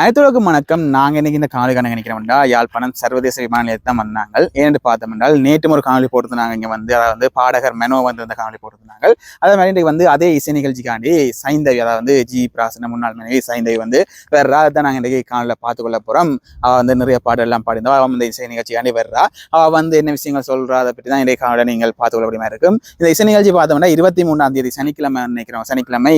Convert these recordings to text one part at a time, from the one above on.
அனைத்துலகம் வணக்கம். நாங்கள் இன்னைக்கு இந்த காணொலி கணக்கு நினைக்கிறோம்டா யாழ்ப்பாணம் சர்வதேச விமான நிலையத்தை தான் வந்தாங்க ஏன்னு பார்த்தோம் என்றால் நேற்று ஒரு காணொலி போட்டிருந்தாங்க இங்கே வந்து அதாவது வந்து பாடகர் மெனோ வந்து அந்த காணொலி போட்டிருந்தாங்க அதே மாதிரி இன்றைக்கு வந்து அதே இசை நிகழ்ச்சிக்காண்டி சைந்தவி அதாவது வந்து ஜி பிராசன முன்னாள் மனைவி சைந்தவி வந்து வேற ராதை தான் நாங்கள் இன்றைக்கு காணொலியில் பார்த்துக்கொள்ள போகிறோம் அவள் வந்து நிறைய பாடல் எல்லாம் பாடிந்தா அவள் இந்த இசை நிகழ்ச்சிக்காண்டி வர்றா. அவள் வந்து என்ன விஷயங்கள் சொல்கிறா அதை பற்றி தான் இன்றைக்கு காணொலியில் நீங்கள் பார்த்துக்கொள்ள மாதிரி இருக்கும். இந்த இசை நிகழ்ச்சி பார்த்தோம்னா இருபத்தி மூணாம் தேதி சனிக்கிழமை நினைக்கிறோம். சனிக்கிழமை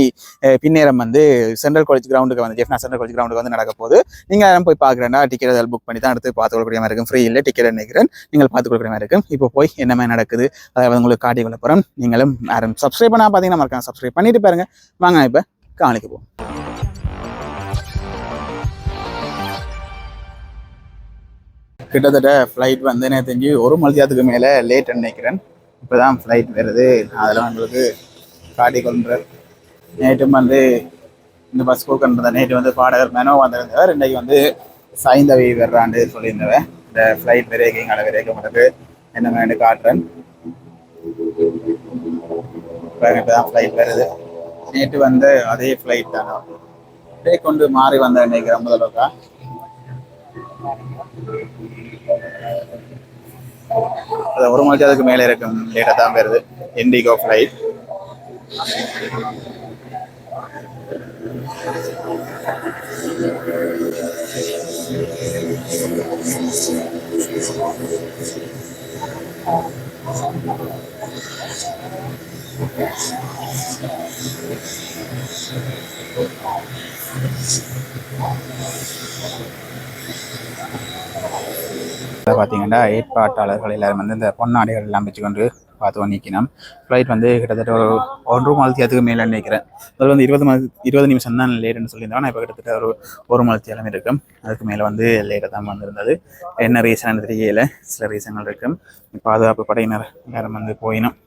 பின்னேரம் வந்து சென்ட்ரல் காலேஜ் கிரவுண்டுக்கு வந்து ஜெஃப்னா சென்ட்ரல் காலேஜ் கிரவுண்டுக்கு வந்து நடக்க போகுது. நீங்கள் யாரும் போய் பார்க்குறேன்னா டிக்கெட் அதில் புக் பண்ணி தான் எடுத்து பார்த்துக்கொள்ளக்கூடிய மாதிரி இருக்கும். ஃப்ரீ இல்லை டிக்கெட் நினைக்கிறேன் நீங்கள் பார்த்து மாதிரி இருக்கும். இப்போ போய் என்ன மாதிரி நடக்குது? அதை உங்களுக்கு காட்டி கொள்ள போகிறோம் நீங்களும் யாரும் சப்ஸ்கிரைப் பண்ணால் பார்த்தீங்கன்னா மறக்காம சப்ஸ்கிரைப் பண்ணிட்டு பாருங்க. வாங்க இப்போ காணிக்கு போவோம். கிட்டத்தட்ட ஃப்ளைட் வந்து எனக்கு தெரிஞ்சு ஒரு மணித்தியாரத்துக்கு மேலே லேட் நினைக்கிறேன். இப்போ தான் ஃப்ளைட் வருது அதெல்லாம் உங்களுக்கு காட்டி கொள்கிறேன் நேற்றும் வந்து இந்த பஸ் போக்குன்றத நேற்று வந்து பாடகர் மெனோ வந்திருந்தவர். இன்றைக்கு வந்து சாய்ந்தவி வர்றாண்டு சொல்லியிருந்தவர் இந்த ஃப்ளைட் விரைக்கிங் அளவு விரைக்கும் மட்டுக்கு என்ன வேண்டு காட்டுறேன். இப்போ தான் ஃப்ளைட் வருது. நேற்று வந்து அதே ஃப்ளைட் தானே. அப்படியே கொண்டு மாறி வந்த நினைக்கிறேன் முதலக்கா அது ஒரு மணி அதுக்கு மேலே இருக்கும். லேட்டாக தான் வருது. இண்டிகோ ஃப்ளைட் பார்த்தீங்கன்னா ஏற்பாட்டாளர்கள் எல்லாரும் வந்து இந்த பொன்னாடைகள் எல்லாம் வச்சுக்கொண்டு பார்த்து நிற்கணும் ஃப்ளைட் வந்து கிட்டத்தட்ட ஒரு ஒன்று மாதத்தியத்துக்கு மேலே நினைக்கிறேன். அதில் வந்து இருபது மணி இருபது நிமிஷம் தான் லேட்டுன்னு சொல்லியிருந்தோம் நான் இப்போ கிட்டத்தட்ட ஒரு ஒரு மலத்தியாலும் இருக்கும். அதுக்கு மேலே வந்து லேட்டாக தான் வந்திருந்தது. என்ன ரீசன் தெரியல. சில ரீசன்கள் இருக்கும் பாதுகாப்பு படையினர் எல்லாரும் வந்து போயினோம்.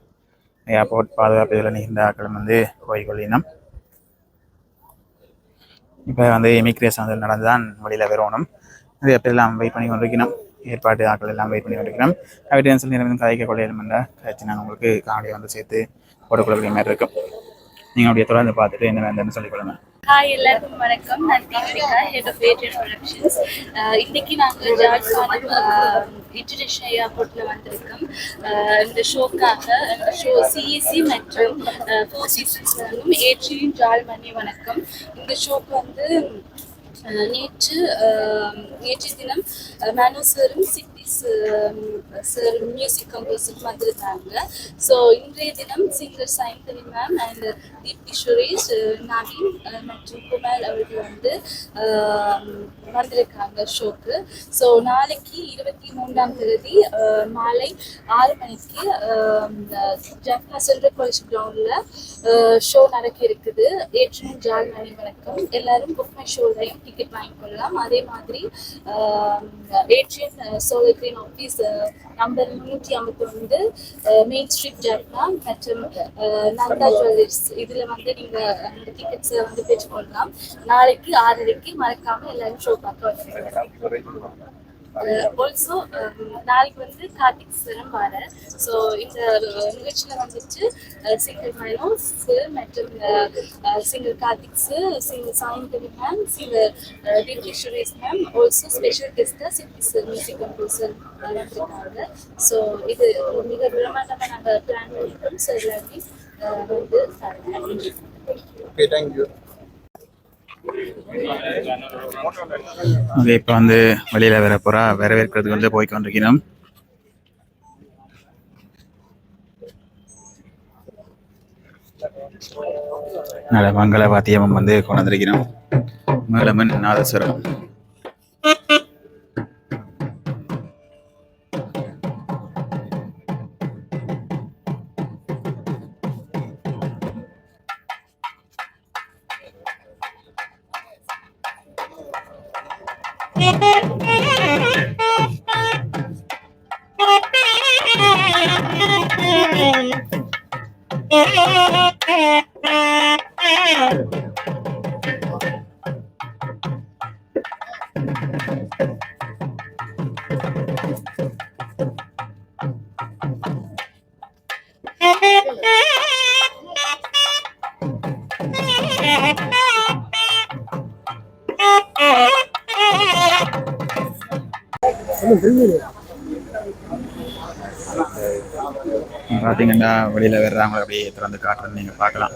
ஏர்போர்ட் பாதுகாப்பு இதில் நிகழ்ந்த ஆக்களும் வந்து போய்கொள்ளினோம். இப்போ வந்து இமிக்ரேஷன் வந்து நடந்து தான் வெளியில் வரணும் நிறைய பேர் எல்லாம் வெயிட் பண்ணி கொண்டிருக்கணும்? ஏற்பாடு ஆட்கள் எல்லாம் வெயிட் பண்ணி கொண்டிருக்கணும் எவிடன்ஸ் நேரம் கதைக்க கொள்ளையில கழிச்சு நாங்கள் உங்களுக்கு காணொலி வந்து சேர்த்து போடக்கூடிய மாதிரி இருக்கும். நீங்கள் அப்படியே தொடர்ந்து பார்த்துட்டு என்ன வேண்டும்னு சொல்லிக்கொள்ளுங்க ஹாய் எல்லாருக்கும் வணக்கம். நான் Deepika head of agent productions இன்னைக்கு நாங்கள் ஜாழ்ப்பாணம் இன்டர்நேஷனல் ஏர்போர்ட்டில் வந்திருக்கோம். இந்த ஷோக்காக இந்த ஷோ சிஇசி மற்றும் ஃபோர் சீசன்ஸ் வழங்கும் ஜால் மணி வணக்கம். இந்த ஷோக்கு வந்து நேற்று நேற்றைய நேற்று தினம் மேனோ சாரும் சிட்டி சார் மியூசிக் கம்போசரும் வந்திருந்தாங்க. ஸோ இன்றைய தினம் singer Sayanthari ma'am and Deepthi Suresh Naveen மற்றும் குமார் அவர்கள் வந்து வந்திருக்காங்க ஷோக்கு. ஸோ நாளைக்கு இருபத்தி மூன்றாம் தேதி மாலை ஆறு மணிக்கு ஜப்னா சென்ட்ரல் காலேஜ் கிரவுண்டில் ஷோ நடக்க இருக்குது. ஏற்றும் ஜால் மணி வணக்கம். எல்லாரும் புக் மை ஷோலையும் டிக்கெட் வாங்கிக்கொள்ளலாம். அதே மாதிரி ஏற்றியன் சோலர் கிரீன் ஆஃபீஸ் நம்பர் முந்நூற்றி ஐம்பத்தி ஒன்று மெயின் ஸ்ட்ரீட் ஜப்னா மற்றும் நந்தா ஜுவல்லர்ஸ் இதில் வந்து நீங்கள் டிக்கெட்ஸை வந்து பெற்றுக்கொள்ளலாம். நாளைக்கு ஆறரைக்கு மறக்காமல் எல்லாரும் ஷோ Uh, ஆல்சோ um, நாளைக்கு வந்து கார்த்திக் சிரம் வர ஸோ இந்த uh, நிகழ்ச்சியில் வந்துட்டு சிங்கர் மனோ சார் மற்றும் uh, singer Karthik sir singer Sayanthari ma'am singer Diji ma'am also special கெஸ்ட்டாக சித்தி சார் மியூசிக் கம்போசர் வந்திருக்காங்க. ஸோ இது மிக பிரமாண்டமாக நாங்கள் பிளான் பண்ணியிருக்கோம் ஸோ எல்லாருமே அஹ், வந்து தேங்க்யூ Okay, இப்போ வந்து வெளியில் வர போகிறா வரவேற்கிறதுக்கு வந்து போய் கொண்டிருக்கிறோம். நல்ல மங்கள வாத்தியம் வந்து கொண்டிருக்கிறோம். மேலமன் நாதஸ்வரம். Yeah. பார்த்தீங்கன்னா வெளியில் வர்றவங்களை அப்படியே திறந்து காட்டுறது நீங்கள் பார்க்கலாம்.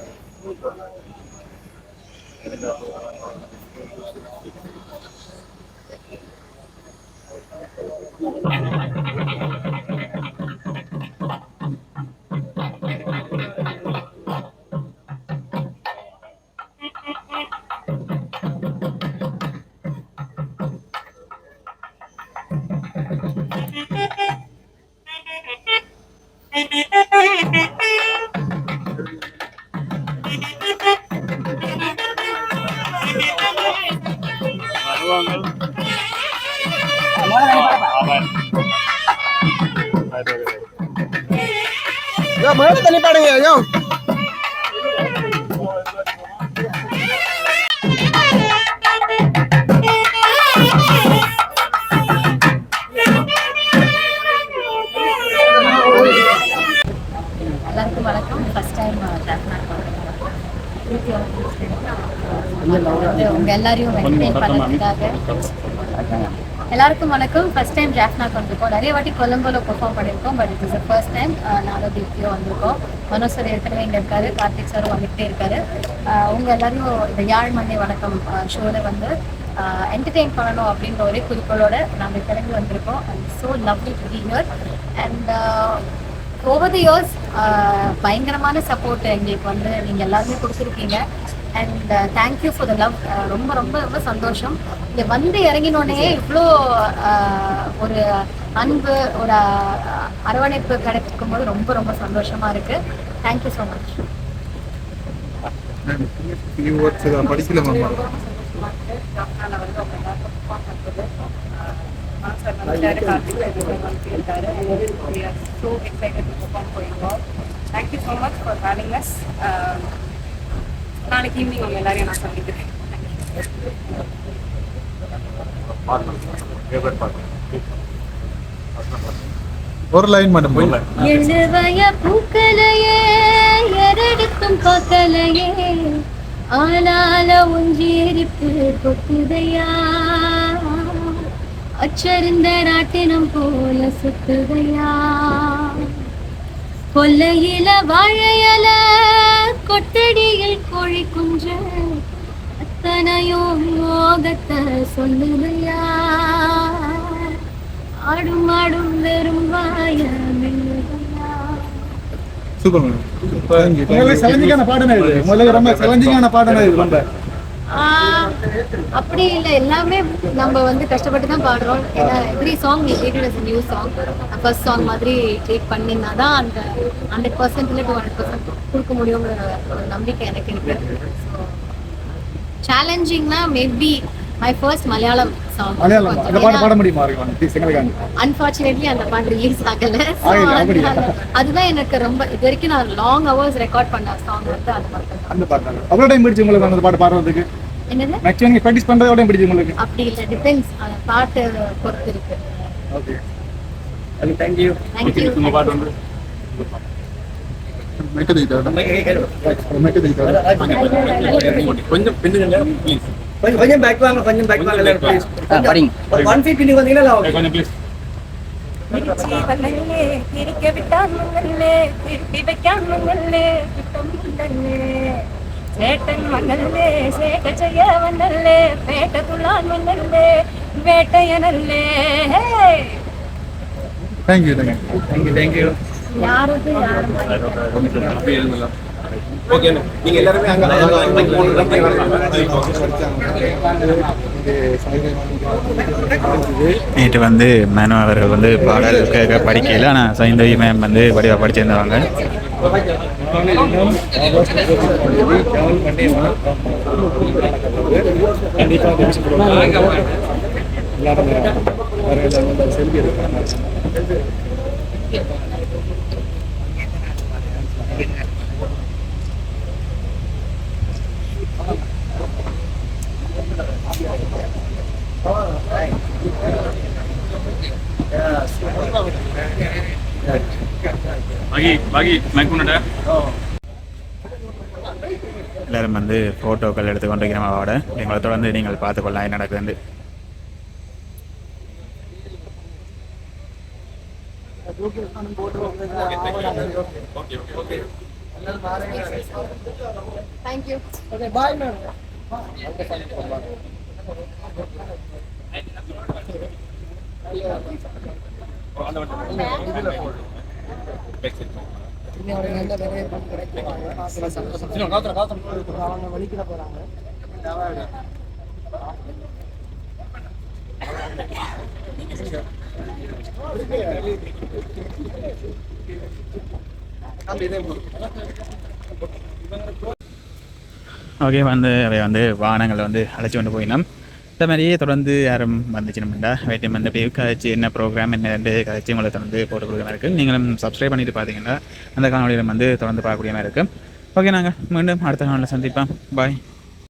மேல தண்ணி பாடுங்க ஐயோ எல்லாருக்கும் வணக்கம் ஃபர்ஸ்ட் டைம் உங்க எல்லாரையும் என்டர்டெயின் பண்ணதுக்காக எல்லாருக்கும் வணக்கம். ஃபர்ஸ்ட் டைம் ஜாஃப்னாக்கு வந்திருக்கோம் நிறைய வாட்டி கொலம்போல பெர்ஃபார்ம் பண்ணியிருக்கோம் but it is first time நானும் தீப்தியோ வந்திருக்கோம். மனோஜ் சார் ஏற்கனவே இங்கே இருக்காரு கார்த்திக் சாரும் வந்துகிட்டே இருக்காரு. Uh, உங்க எல்லாரையும் இந்த யாழ் மண்ணை வணக்கம் uh, ஷோவில் வந்து uh, என்டர்டெயின் பண்ணணும் அப்படின்ற ஒரே குறிக்கோளோட நாங்கள் கிளம்பி வந்திருக்கோம். And so lovely to be here and over the years பயங்கரமான சப்போர்ட் எங்களுக்கு வந்து நீங்கள் எல்லாருமே கொடுத்துருக்கீங்க. And thank you for the love ரொம்ப ரொம்ப ரொம்ப சந்தோஷம். இங்கே வந்து இறங்கினோடனே இவ்வளோ uh, ஒரு அன்பு ஒரு uh, அரவணைப்பு கிடைக்கும் போது ரொம்ப ரொம்ப சந்தோஷமா இருக்கு. தேங்க்யூ ஸோ மச் படிக்கல you so much much having us. As நாளைக்கு ஈவினிங் உங்க எல்லாரையும் நான் சந்திக்கிறேன். ஒரு லைன் மட்டும் போய். எழுவய பூக்களையே எரடுத்தும் பார்க்கலையே ஆனால உஞ்சேரிப்பு கொத்துதையா அச்சருந்த நாட்டினம் போல சுத்துதையா? கொல்லையில வாழையல கொட்டடியில் கோழி குஞ்சு அத்தனையோ மோகத்தை சொல்லுதையா ஆடும் ஆடும் வெறும் வாய சூப்பர் மேடம். சேலஞ்சிங்கான பாடனா இது. உங்களுக்கு ரொம்ப சேலஞ்சிங்கான பாடனா இது. ரொம்ப அப்படி இல்லை. எல்லாமே நம்ம வந்து கஷ்டப்பட்டு தான் பாடுறோம். ஏன்னா every song we new song first song மாதிரி ட்ரீட் பண்ணினா தான் அந்த ஹண்ட்ரட் பர்சன்ட் இல்லை டூ ஹண்ட்ரட் பர்சன்ட் கொடுக்க முடியுங்கிற ஒரு நம்பிக்கை எனக்கு இருக்கு. சேலஞ்சிங்னா maybe my first Malayalam song Malayalam அந்த பாட்டு பாட முடியுமா அந்த பாட்டு ரிலீஸ் ஆகல. அதுதான் எனக்கு ரொம்ப இது வரைக்கும் நான் லாங் ஹவர்ஸ் ரெக்கார்ட் பண்ண சாங் வந்து அந்த பாட்டு தான். அவ்வளோ டைம் உங்களுக்கு அந்த பாட்டு பாடுறதுக்கு? என்னது? மேக்ஸிமம் நீங்கள் ப்ராக்டிஸ் பண்ணுறது எவ்வளோ பிடிச்சி உங்களுக்கு? அப்படி இல்லை டிபெண்ட்ஸ் பாட்டு பொறுத்து இருக்கு. ஓகே தேங்க்யூ தேங்க்யூ உங்க பாட்டு வந்து. மெட்டு தீட்டாரு மெட்டு தீட்டாரு கொஞ்சம் பின்னுங்க ப்ளீஸ் கொஞ்சம் கொஞ்சம் பேக் வாங்க கொஞ்சம் பேக் வாங்க எல்லாரும் ப்ளீஸ் படிங்க. ஒரு ஒன் ஃபீட் பின்னி வந்தீங்கன்னா நான் okay. கொஞ்சம் ப்ளீஸ் திரிக்க விட்டான் மங்கல்லே திருப்பி வைக்கான் விட்டம் மங்கல்லே சேட்டன் மங்கல்லே சேட்ட செய்ய வந்தல்லே பேட்ட துள்ளான் மங்கல்லே வேட்டையனல்லே thank you thank you thank you thank you யாரும் ஓகே நீங்க எல்லாருமே அங்க நேற்று வந்து மேனு அவர்கள் வந்து பாடல் கேட்க படிக்கல ஆனால் சைந்தவி மேம் வந்து வடிவா படிச்சிருந்தவங்க செல்வி எடுக்கிறாங்க பாகி பாகி மைக் முன்னாட. எல்லாரும் வந்து ஃபோட்டோக்கள் எடுத்து கொண்டிருக்கிறோம் அவரோட. எங்களை தொடர்ந்து நீங்கள் பார்த்துக்கொள்ளலாம் என்ன நடக்குதுன்னு. Okay okay okay thank you okay bye ma'am அந்த அவங்க போறாங்க ஓகே வந்து அவை வந்து வாகனங்களை வந்து அழைச்சி கொண்டு போயினோம் இந்த மாதிரியே தொடர்ந்து யாரும் வந்துச்சுனோம்டா வெயிட்டும் வந்து அப்படியே கதைச்சு என்ன ப்ரோக்ராம் என்ன கழிச்சு உங்களை தொடர்ந்து போட்டு கொடுக்குற மாதிரி இருக்குது நீங்களும் சப்ஸ்கிரைப் பண்ணிட்டு பார்த்தீங்கன்னா அந்த காணொலியில் வந்து தொடர்ந்து பார்க்கக்கூடிய மாதிரி இருக்குது ஓகே நாங்கள் மீண்டும் அடுத்த காணொலியில் சந்திப்போம். பாய்